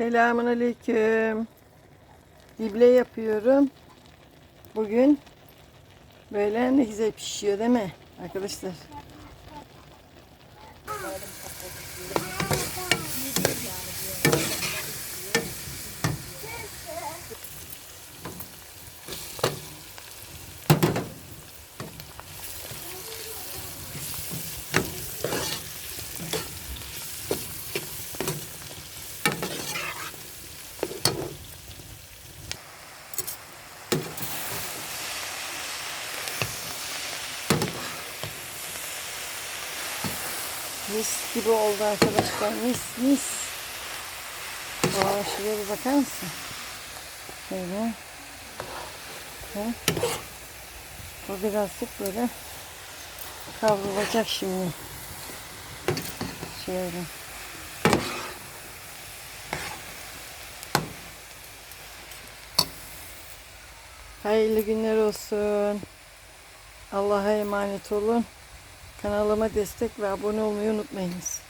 Selamun Aleyküm. Dible yapıyorum. Bugün böyle ne güzel pişiyor değil mi arkadaşlar? Mis gibi oldu arkadaşlar. Mis mis. Aa, şuraya bir bakar mısın? Şöyle. Ha. Bu birazcık böyle kavrulacak şimdi. Şöyle. Hayırlı günler olsun. Allah'a emanet olun. Kanalıma destek ve abone olmayı unutmayınız.